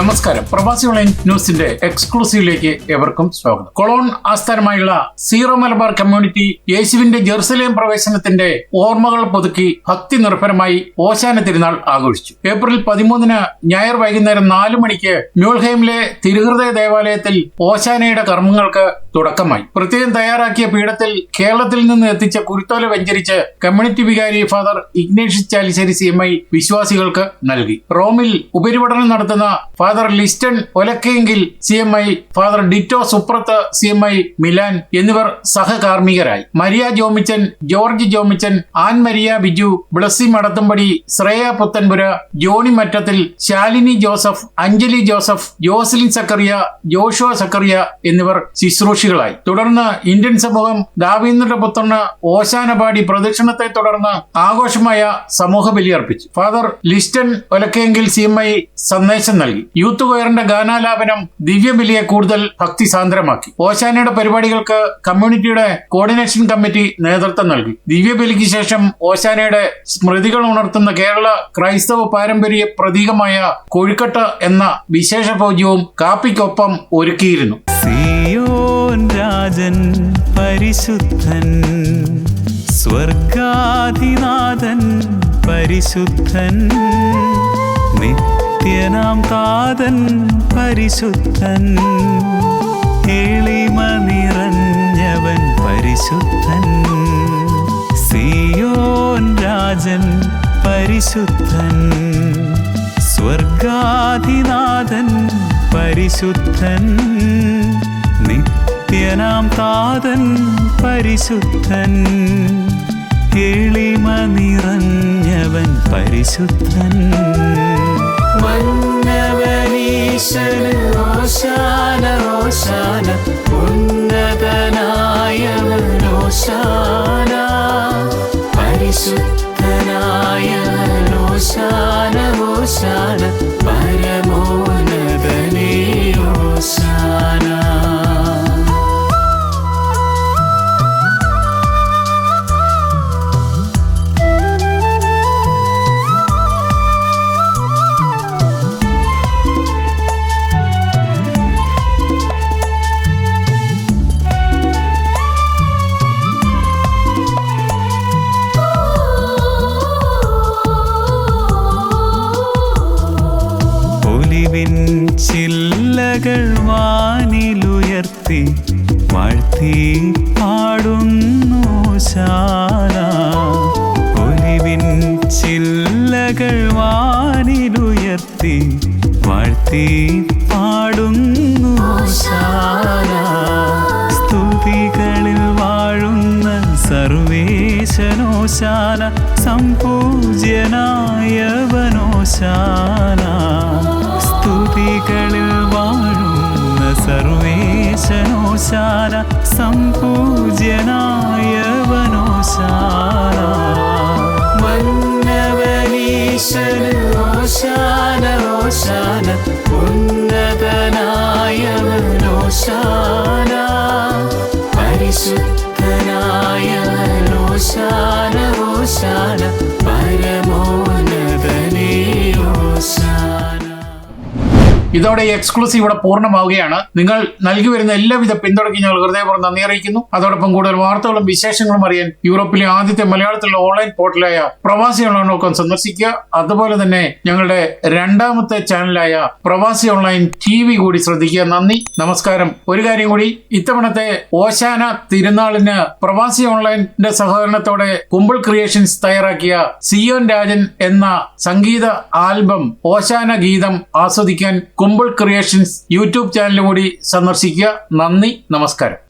നമസ്കാരം. പ്രവാസി ഓൺലൈൻ ന്യൂസിന്റെ എക്സ്ക്ലൂസീവിലേക്ക് എവർക്കും സ്വാഗതം. കൊളോൺ ആസ്ഥാനമായുള്ള സീറോ മലബാർ കമ്മ്യൂണിറ്റി യേശുവിന്റെ ജെറുസലേം പ്രവേശനത്തിന്റെ ഓർമ്മകൾ പുതുക്കി ഭക്തി നിർഭരമായി ഓശാന തിരുനാൾ ആഘോഷിച്ചു. ഏപ്രിൽ പതിമൂന്നിന് ഞായർ വൈകുന്നേരം നാലു മണിക്ക് മ്യൂൾഹൈമിലെ തിരുഹൃദയ ദേവാലയത്തിൽ ഓശാനയുടെ കർമ്മങ്ങൾക്ക് തുടക്കമായി. പ്രത്യേകം തയ്യാറാക്കിയ പീഠത്തിൽ കേരളത്തിൽ നിന്ന് എത്തിച്ച കുരുത്തോല വെഞ്ചരിച്ച് കമ്മ്യൂണിറ്റി വികാരി father Ignatius Chalissery C M വിശ്വാസികൾക്ക് നൽകി. റോമിൽ ഉപരിപഠനം നടത്തുന്ന father Liston Olakkenkil C M I father Ditto Suprath C M I Milan എന്നിവർ സഹകാർമ്മികരായി. Maria Jomichan George Jomichan Ann Maria Biju Blessy Madathumpady Shreya Puthenpura Johnny Mattathil Shalini Joseph Anjali Joseph Joslin Zachariah Joshua Zachariah എന്നിവർ ശുശ്രൂഷികളായി. തുടർന്ന് Indian സമൂഹം ദാവീന്ദ്രന്റെ പുത്രന് ഓശാനപാടി പ്രദക്ഷിണത്തെ തുടർന്ന് ആഘോഷമായ സമൂഹ ബലിയർപ്പിച്ചു father Liston Olakkenkil C M I സന്ദേശം നൽകി. യൂത്ത് കൊയറിന്റെ ഗാനാലാപനം ദിവ്യബലിയെ കൂടുതൽ ഭക്തി സാന്ദ്രമാക്കി ഓശാനയുടെ പരിപാടികൾക്ക് കമ്മ്യൂണിറ്റിയുടെ കോർഡിനേഷൻ കമ്മിറ്റി നേതൃത്വം നൽകി. ദിവ്യബലിക്ക് ശേഷം ഓശാനയുടെ സ്മൃതികൾ ഉണർത്തുന്ന കേരള ക്രൈസ്തവ പാരമ്പര്യ പ്രതീകമായ കൊഴുക്കട്ട എന്ന വിശേഷ പൂജ്യവും കാപ്പിക്കൊപ്പം ഒരുക്കിയിരുന്നു. രാജൻ പരിശുദ്ധൻ സ്വർഗാധിനാഥൻ പരിശുദ്ധൻ നിത്യനാം താതൻ പരിശുദ്ധൻ. എളിമ നിറഞ്ഞവൻ പരിശുദ്ധൻ. സിയോൻ രാജൻ പരിശുദ്ധൻ. സ്വർഗാധിനാഥൻ പരിശുദ്ധൻ. നിത്യനാം താതൻ പരിശുദ്ധൻ. എളിമ നിറഞ്ഞവൻ പരിശുദ്ധൻ. മന്നവനീശന് ഓശാന ഓശാന. ഉന്നതനായവൻ ഓശാന. പരിശുദ്ധനായവൻ ഓശാന ഓശാന. ചില്ലകൾ വാനിലുയർത്തി വാഴ്ത്തി പാടുന്നു ശാല. ഒലിവിൻ ചില്ലകൾ വാനിലുയർത്തി വാഴ്ത്തി പാടുന്നു ശാല. സ്തുതികളിൽ വാഴുന്ന സർവേശനോശാല സംപൂജ്യനായവനോശാല സർവേശനോശാല സംപൂജ്യനായവനോശാല മന്നവനീശന് ഓശാന ഓശാന ഉന്നതനായവനോശാന പരിശുദ്ധനായവനോശാന ഇതോടെ ഈ എക്സ്ക്ലൂസീവ് ഇവിടെ പൂർണമാവുകയാണ്. നിങ്ങൾ നൽകി വരുന്ന എല്ലാവിധ പിന്തുണയ്ക്കും ഞങ്ങൾ ഹൃദയപൂർവം നന്ദി അറിയിക്കുന്നു. അതോടൊപ്പം കൂടുതൽ വാർത്തകളും വിശേഷങ്ങളും അറിയാൻ യൂറോപ്പിലെ ആദ്യത്തെ മലയാളത്തിലുള്ള ഓൺലൈൻ പോർട്ടലായ പ്രവാസി ഓൺലൈൻ നോക്കം സന്ദർശിക്കുക. അതുപോലെ തന്നെ ഞങ്ങളുടെ രണ്ടാമത്തെ ചാനലായ പ്രവാസി ഓൺലൈൻ ടി വി കൂടി ശ്രദ്ധിക്കുക. നന്ദി നമസ്കാരം. ഒരു കാര്യം കൂടി ഇത്തവണത്തെ ഓശാന തിരുനാളിന് പ്രവാസി ഓൺലൈനിന്റെ സഹകരണത്തോടെ കുമ്പിൾ ക്രിയേഷൻസ് തയ്യാറാക്കിയ സിയോൻ രാജൻ എന്ന സംഗീത ആൽബം ഓശാന ഗീതം ആസ്വദിക്കാൻ കുമ്പിൾ ക്രിയേഷൻസ് യൂട്യൂബ് ചാനൽ കൂടി സന്ദർശിക്കുക. നന്ദി നമസ്കാരം.